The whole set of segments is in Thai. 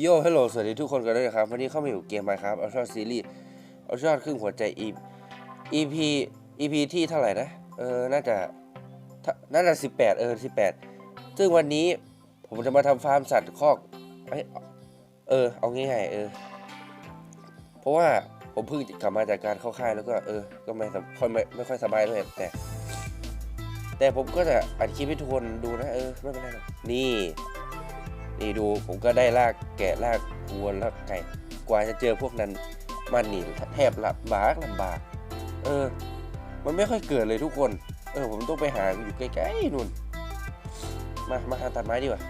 โย่ฮัลโหลสวัสดีทุกคนกันด้วยนะครับ วันนี้เข้ามาอยู่เกมไมครับเอัลตร้าซีรีส์เอัลตร้าครึ่งหัวใจ E EP EP ที่เท่าไหร่นะ เออ น่าจะ น่าจะสิบแปดเออสิบแปดซึ่งวันนี้ผมจะมาทำฟาร์มสัตว์คอกเอ้ยเออ เอาง่ายๆเออ เพราะว่าผมเพิ่งกลับมาจากการเข้าค่ายแล้วก็เออ ก็ไม่ค่อยไม่ไม่ค่อยสบายด้วยแต่ แต่ผมก็จะอัดคลิปให้ทุกคนดูนะ เออ ไม่เป็นไรหรอกนี่ นี่ดูผมก็ได้ลากแกะลากวัวลากไก่กว่าจะเจอพวกนั้นมันนี่แทบลำบากลำบาก เออ มันไม่ค่อยเกิดเลยทุกคน เออ ผมต้องไปหาอยู่ใกล้ๆนู่น มามาหาตัดไม้ดีกว่า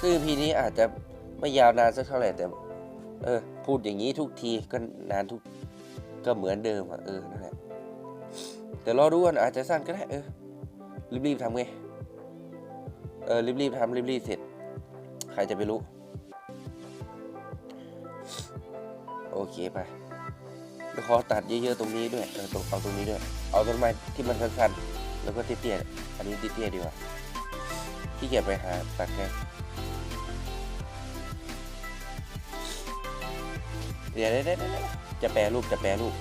ซึ่งพีนี้อาจจะไม่ยาวนานสักเท่าไหร่แต่ เออ พูดอย่างนี้ทุกทีก็นานทุกก็เหมือนเดิมอะเออนั่นแหละแต่รอดูกันอาจจะสั้นก็ได้เออรีบๆทำไง เออรีบๆทำรีบๆเสร็จ ใครจะไปรู้ โอเคไปเดี๋ยวขอตัดเยอะๆตรงนี้ด้วยเออตรงเอาตรงนี้ด้วย เอาต้นไม้ที่มันสั้นๆ แล้วก็เตี้ยๆ อันนี้เตี้ยๆดีกว่าที่เกียจไปหาตัดแค่เดี๋ยวเดี๋ยวเดี๋ยวเดี๋ยวจะแปรรูปจะแปรรูป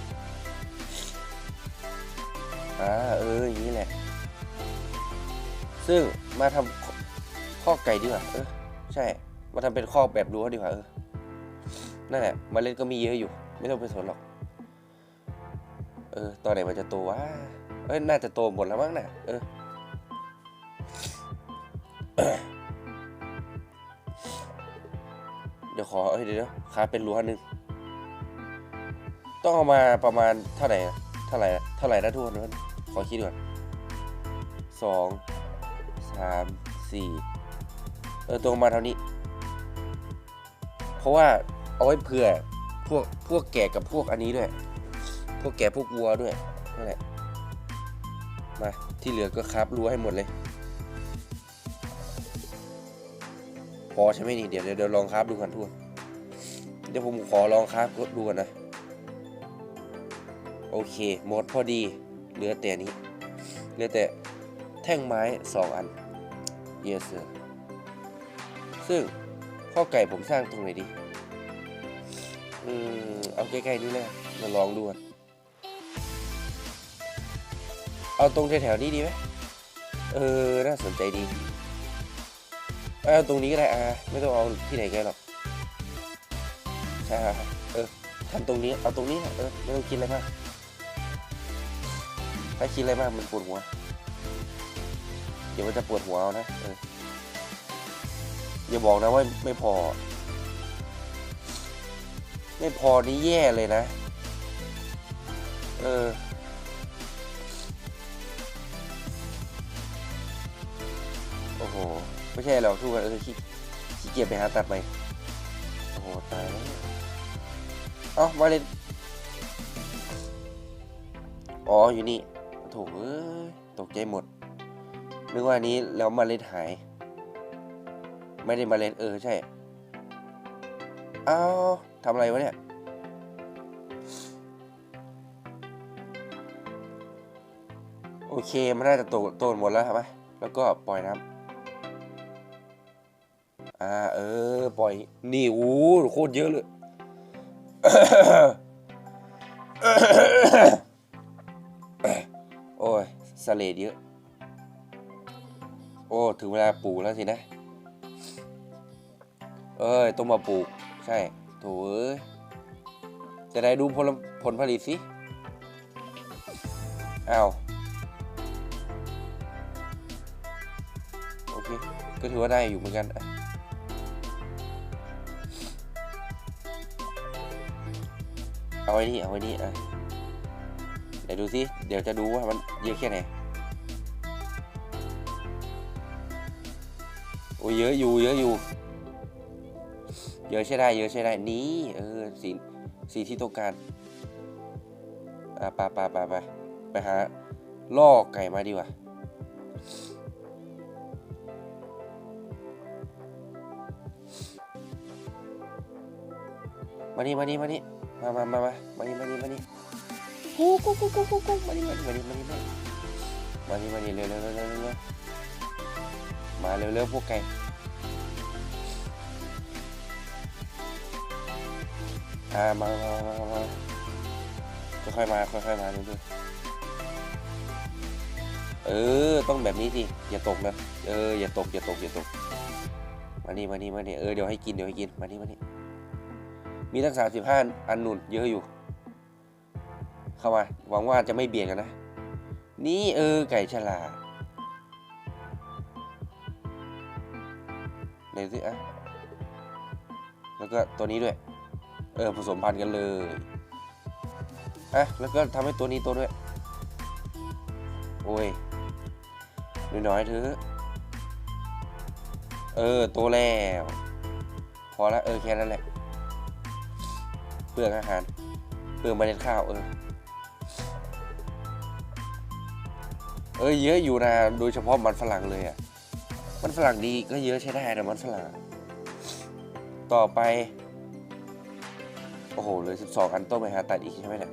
อ่าเอออย่างนี้แหละ ซึ่งมาทำ ข้อไก่ดีกว่าเออใช่ มาทำเป็นข้อแบบรั้วดีกว่าเออนั่นแหละเมาเล่นก็มีเยอะอยู่ ไม่ต้องไปสนหรอก เออ ตอนไหนมันจะโตวะเอ้ยน่าจะโตหมดแล้วมั้งน่ะเออเดี๋ยวขอเอ้ยเดี๋ยวเดี๋ยวคาเป็นรั้วหนึ่งต้องเอามาประมาณเท่าไหร่เท่าไหร่เท่าไหร่นะทุกคนขอคิดก่อนสองสามสี่ เออตรงมาเท่านี้ เพราะว่าเอาไว้เผื่อพวกพวกแกะกับพวกอันนี้ด้วย พวกแกะพวกวัวด้วยนั่นแหละมาที่เหลือก็ครับรู้ให้หมดเลย พอใช่ไหมนี่เดี๋ยวเดี๋ยวลองครับดูกันทุกคนเดี๋ยวผมขอลองครับดูกันนะ โอเค หมดพอดีเหลือแต่นี้เหลือแต่แท่งไม้สองอัน yes sir ซึ่งข้อไก่ผมสร้างตรงไหนดี อืม เอาใกล้ๆนี่แหละมาลองดูเอาตรงแถวๆนี้ดีไหมเออ น่าสนใจดีเอาตรงนี้ก็ได้อ่าไม่ต้องเอาที่ไหนไกลหรอกใช่ครับเออทำตรงนี้ เอาตรงนี้นะเออไม่ต้องคิดอะไรมากถ้าคิดอะไรมากมันปวดหัว เดี๋ยวมันจะปวดหัวเอานะเออ อย่าบอกนะว่าไม่พอ ไม่พอนี่แย่เลยนะ เออ โอ้โห ไม่ใช่หรอกทุกคนเออขี้ขี้เกียจไปหาตัดใหม่โอ้โห ตายแล้วเอ้ามาเลยอ๋อ อยู่นี่โถเอ้ย ตกใจหมดนึกว่านี้แล้วมาเล็ดหาย ไม่ได้มาเล็ดเออใช่ เอาทำอะไรวะเนี่ย โอเค มันน่าจะโตโตหมดแล้วครับแล้วก็ปล่อยน้ำอ่า เออ ปล่อย นี่โอ้โคตรเยอะเลยโอ้ยสเลดเยอะ โอ้ ถึงเวลาปูแล้วสินะ เอ้ยต้องมาปลูก ใช่โถเอ้ยจะได้ดูผลผลผลิตสิอ้าวโอเค ก็ถือว่าได้อยู่เหมือนกันเอาไว้นี่เอาไว้นี่อะเดี๋ยวดูสิเดี๋ยวจะดูว่ามันเยอะแค่ไหนโอ้ยเยอะอยู่เยอะอยู่ เยอะใช่ได้ เยอะใช่ได้ นี่เออสีสีที่ต้องการอะไปไปไปไปไปหาล่อไก่มาดีกว่ามานี่มานี่มานี่มามามามามานี่มานี่มานี่กูกูกูกูกูกูมานี่มานี่มานี่มานี่มานี่มานี่มานี่เร็วเร็วเร็วเร็วเร็วมาเร็วเร็วพวกไก่ อ่ามามามามามาค่อยๆมาค่อยๆมาเรื่อยเออ ต้องแบบนี้สิอย่าตกนะเอออย่าตกอย่าตกอย่าตกมานี่มานี่มานี่เออเดี๋ยวให้กินเดี๋ยวให้กินมานี่มานี่มีตั้งสามสิบห้าอันนุ่นเยอะอยู่ เข้ามาหวังว่าจะไม่เบียดกันนะ นี่เออไก่ฉลาดไหนสิอะแล้วก็ตัวนี้ด้วย เออผสมพันธุ์กันเลยอะแล้วก็ทำให้ตัวนี้ตัวด้วย โอ้ยน้อยๆเถอะเออโตแล้ว พอละเออแค่นั้นแหละเปลือกอาหารเปลือกเมล็ดข้าว เออ เออเยอะอยู่นะโดยเฉพาะมันฝรั่งเลยอะ มันฝรั่งดีก็เยอะใช้ได้นะมันฝรั่ง ต่อไป โอ้โหเลยสิบสองอันต้องไปหาตัดอีกใช่ไหมเนี่ย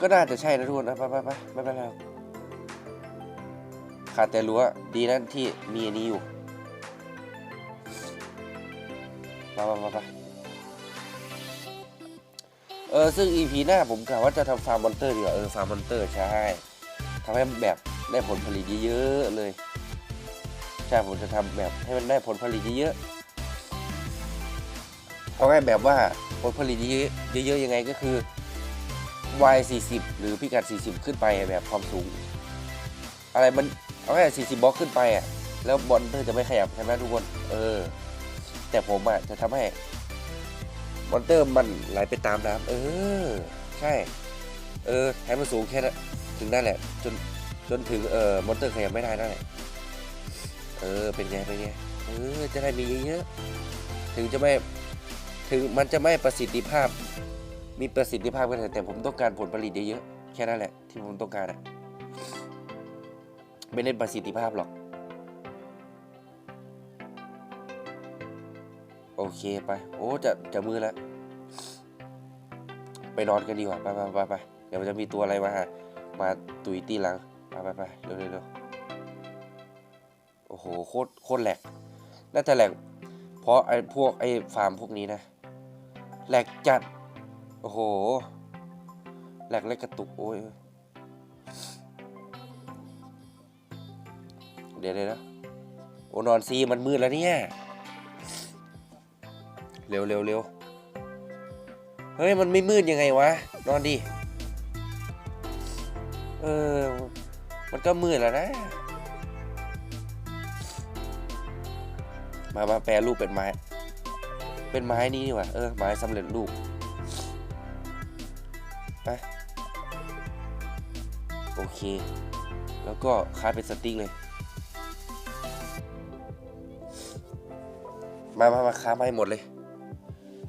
ก็น่าจะใช่นะทุกคนนะไปไปไปไม่เป็นไรขาดแต่รั้วดีนะที่มีอันนี้อยู่มามามาไปเออซึ่ง EP หน้าผมกะว่าจะทำฟาร์มมอนเตอร์ดีกว่าเออฟาร์มมอนเตอร์ใช่ทำให้แบบได้ผลผลิตเยอะๆเลย ใช่ผมจะทำแบบให้มันได้ผลผลิตเยอะๆ เอาง่ายแบบว่าผลผลิตเยอะๆเยอะๆยังไงก็คือ y 40 หรือพิกัด 40 ขึ้นไปแบบความสูง อะไรมันเอาแค่40บล็อกขึ้นไปอะแล้วบอลเตอร์จะไม่ขยับใช่ไหมทุกคน เออ แต่ผมอะจะทำให้มอนเตอร์มันไหลไปตามน้ำเออ ใช่ เออให้มันสูงแค่นั้นถึงนั่นแหละ จนจนถึงเออมอนเตอร์ขยับไม่ได้นั่นแหละเออ เป็นไงเป็นไงเออจะได้มีเยอะๆถึงจะไม่ ถึงมันจะไม่ประสิทธิภาพ มีประสิทธิภาพก็เถอะแต่ผมต้องการผลผลิตเยอะๆแค่นั้นแหละ ที่ผมต้องการอะไม่เน้นประสิทธิภาพหรอก โอเคไป โอ้จะจะมือแล้วไปนอนกันดีกว่าไปไปไปไปเดี๋ยวมันจะมีตัวอะไรมามาตุยตีหลังไปไปไปเร็วเร็วเร็วโอ้โหโคตรโคตรแหลกน่าจะแหลกเพราะไอ้พวกไอ้ฟาร์มพวกนี้นะ แหลกจัด โอ้โห แหลกเล็กกระตุก โอ้ย เดี๋ยวเดี๋ยวนะโอนอนซีมันมืดแล้วเนี่ย เร็วเร็วเร็วเฮ้ย มันไม่มืดยังไงวะ นอนดิ เออ มันก็มืดแล้วนะ มามาแปรรูปเป็นไม้ เป็นไม้นี้ดีกว่า เออ ไม้สำเร็จรูป ไป โอเค แล้วก็คาดเป็นสติ๊กเลย มามามาค้าไม้หมดเลย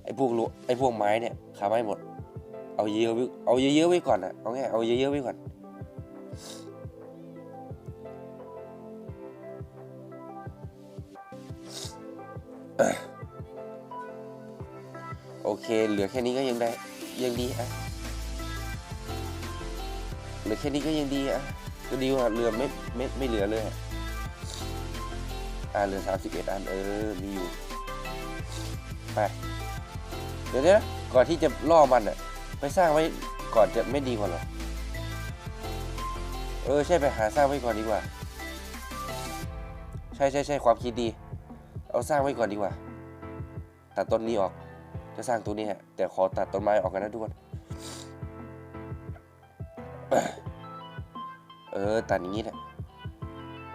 ไอ้พวกลุไอ้พวกไม้เนี่ยค้าไม้หมด เอาเยอะๆไว้เอาเยอะๆไว้ก่อนอะเอาง่ายเอาเยอะๆไว้ก่อน โอเค เหลือแค่นี้ก็ยังได้ยังดีอะเหลือแค่นี้ก็ยังดีอะก็ดีกว่าเรือไม่ไม่ไม่เหลือเลยอ่าเหลือสามสิบเอ็ดอันเออมีอยู่ไปเดี๋ยวนะก่อนที่จะล่อมันอะไปสร้างไว้ก่อนจะไม่ดีกว่าหรอเออใช่ไปหาสร้างไว้ก่อนดีกว่า ใช่ใช่ใช่ความคิดดี เอาสร้างไว้ก่อนดีกว่าตัดต้นนี้ออก จะสร้างตัวนี้ฮะแต่ขอตัดต้นไม้ออกกันนะทุกคนเออตัดอย่างนี้แหละ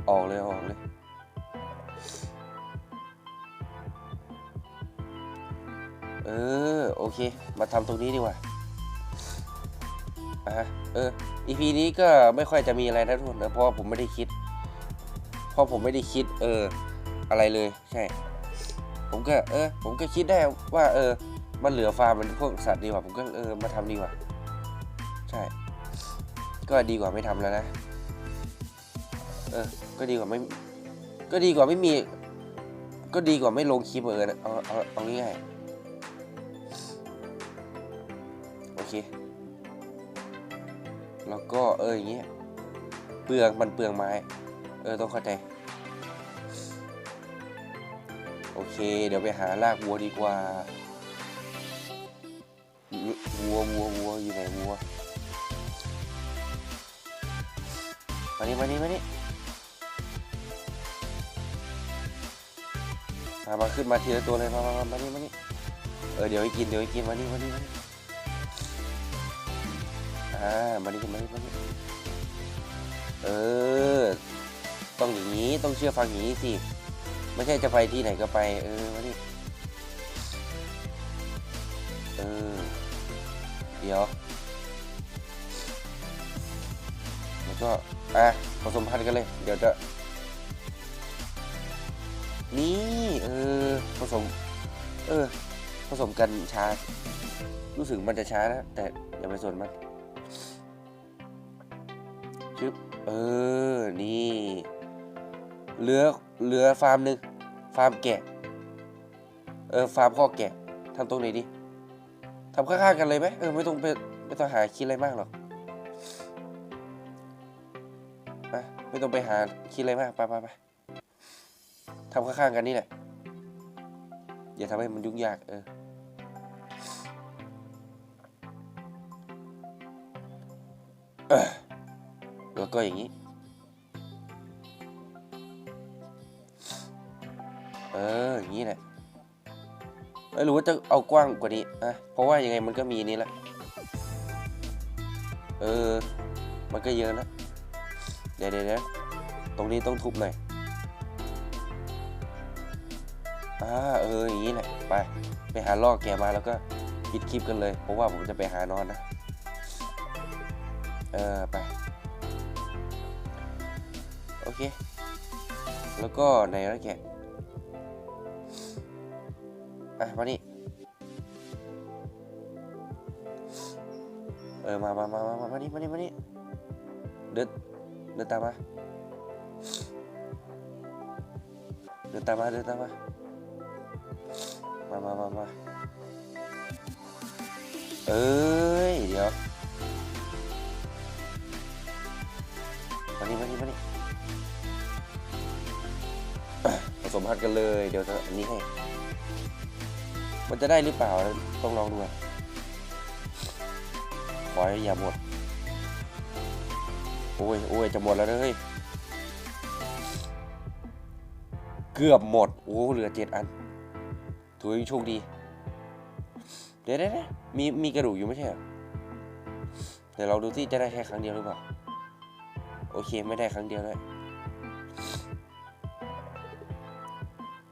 ออกเลยออกเลยเออโอเค มาทำตรงนี้ดีกว่าอะฮะเออ EP นี้ก็ไม่ค่อยจะมีอะไรนะทุกคนนะเพราะผมไม่ได้คิด เพราะผมไม่ได้คิด เออ อะไรเลยใช่ ก็เออผมก็คิดได้ว่า เออ มันเหลือฟาร์มมันพวกสัตว์ดีกว่าผมก็เออมาทำดีกว่า ใช่ ก็ดีกว่าไม่ทำแล้วนะ เออ ก็ดีกว่าไม่ ก็ดีกว่าไม่มี ก็ดีกว่าไม่ลงคลิปเออนะเอาเอาเอาง่ายๆโอเค แล้วก็เอออย่างเงี้ยเปลืองมันเปลืองไม้ เออต้องเข้าใจ โอเค เดี๋ยวไปหาลากวัวดีกว่า วัววัววัวอยู่ไหนวัว มานี่มานี่มานี่มามาขึ้นมาทีละตัวเลย มามามามานี่มานี่เออเดี๋ยวให้กินเดี๋ยวให้กินมานี่มานี่มานี่อ่ามานี่มานี่มานี่เออ ต้องอย่างนี้ ต้องเชื่อฟังอย่างนี้สิ ไม่ใช่จะไปที่ไหนก็ไป เออมานี่เออ เดี๋ยว แล้วก็อะผสมพันธุ์กันเลย เดี๋ยวจะนี่เออผสม เออ ผสมกันช้า รู้สึกมันจะช้านะ แต่อย่าไปสนมันชึบเออ นี่ เลือก เหลือฟาร์มหนึ่งฟาร์มแกะ เออฟาร์มข้อแกะทำตรงไหนดีทำข้างๆกันเลยไหมเออไม่ต้องไปไม่ต้องหาคิดอะไรมากหรอกไปไม่ต้องไปหาคิดอะไรมากไปไปไปทำข้างๆกันนี่แหละอย่าทำให้มันยุ่งยากเออแล้วก็อย่างนี้ เอออย่างนี้แหละไม่รู้ว่าจะเอากว้างกว่านี้อะเพราะว่ายังไงมันก็มีนี่แหละเออ มันก็เยอะแล้วเดี๋ยวเดี๋ยวตรงนี้ต้องทุบหน่อยอ่าเอออย่างนี้แหละไปไปหาล่อกแกมาแล้วก็ปิดคลิปกันเลย เพราะว่าผมจะไปหานอนนะ เออไป โอเค แล้วก็ไหนแล้วแกะ อะมานี่เออมามามามามามานี่มานี่มานี่เดินเดินตามมาเดินตามมาเดินตามมามามามามาเอ้ยเดี๋ยวมานี่มานี่มานี่ผสมพันธุ์กันเลย เดี๋ยวจะอันนี้ให้ มันจะได้หรือเปล่าต้องลองดูอะขอให้อย่าหมด โอ้ยโอ้ยจะหมดแล้วนะเฮ้ย เกือบหมด โอ้ เหลือเจ็ดอันถือว่ายังโชคดี เดี๋ยวเดี๋ยวมีมีกระดูกอยู่ไม่ใช่เหรอเดี๋ยวเราดูที่จะได้แค่ครั้งเดียวหรือเปล่า โอเคไม่ได้ครั้งเดียวเลย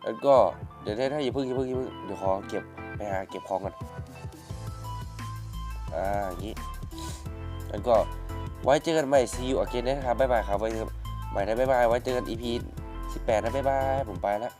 แล้วก็ เดี๋ยวได้ถ้าอย่าเพิ่งอย่าเพิ่งอย่าเพิ่งเดี๋ยวขอเก็บไปหาเก็บของก่อนอ่าอย่างนี้แล้วก็ไว้เจอกันใหม่ see you again นะครับบ๊ายบายครับไว้เจอกันใหม่นะบ๊ายบายไว้เจอกัน EP 18 นะบ๊ายบายผมไปแล้ว